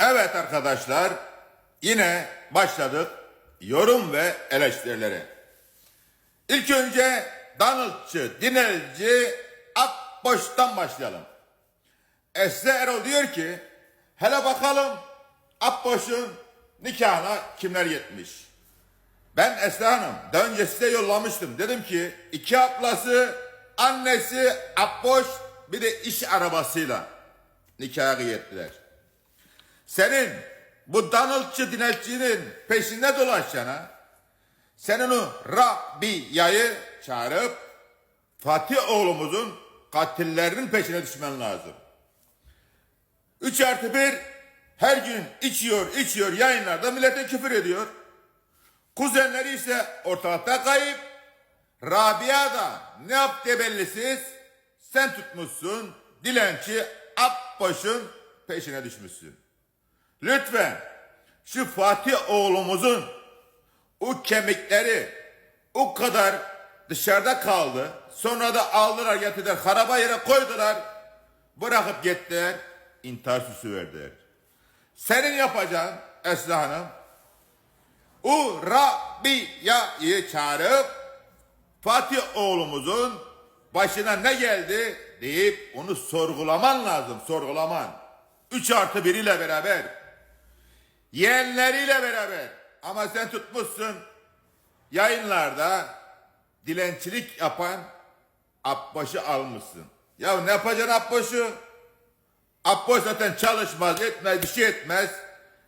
Evet arkadaşlar, yine başladık yorum ve eleştirilere. İlk önce Donaldçı, Dinelci, Akboş'tan başlayalım. Esra Erol diyor ki, hele bakalım Akboş'un nikahına kimler yetmiş? Ben Esra Hanım daha önce size yollamıştım. Dedim ki iki ablası, annesi Akboş bir de iş arabasıyla nikaha yettiler. Senin bu Donaldçı dinelçinin peşinde dolaşana senin o Rabia'yı çağırıp Fatih oğlumuzun katillerinin peşine düşmen lazım. Üç artı bir her gün içiyor içiyor yayınlarda millete küfür ediyor. Kuzenleri ise ortalıkta kayıp. Rabia da ne yaptı bellisiz. Sen tutmuşsun dilenci Abboş'un peşine düşmüşsün. Lütfen şu Fatih oğlumuzun o kemikleri o kadar dışarıda kaldı. Sonra da aldılar getirdiler haraba yere koydular. Bırakıp gittiler. intihar süsü verdiler. Senin yapacağın Esra Hanım o Rabia'yı çağırıp Fatih oğlumuzun başına ne geldi deyip onu sorgulaman lazım sorgulaman. Üç artı biriyle beraber yeğenleriyle beraber ama sen tutmuşsun yayınlarda dilencilik yapan Abbaş'ı almışsın. Ya ne yapacaksın Abbaş'ı? Abboş zaten çalışmaz, etmez, bir şey etmez.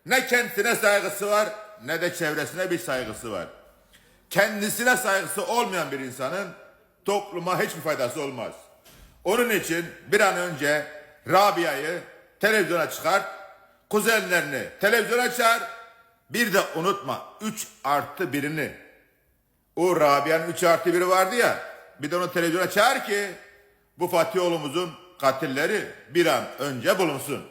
Ne kendisine saygısı var, ne de çevresine bir saygısı var. Kendisine saygısı olmayan bir insanın topluma hiçbir faydası olmaz. Onun için bir an önce Rabia'yı televizyona çıkart, kuzenlerini televizyona çağır, bir de unutma 3 artı birini. O Rabia'nın 3 artı biri vardı ya, bir de onu televizyona çağır ki bu Fatih oğlumuzun katilleri bir an önce bulunsun.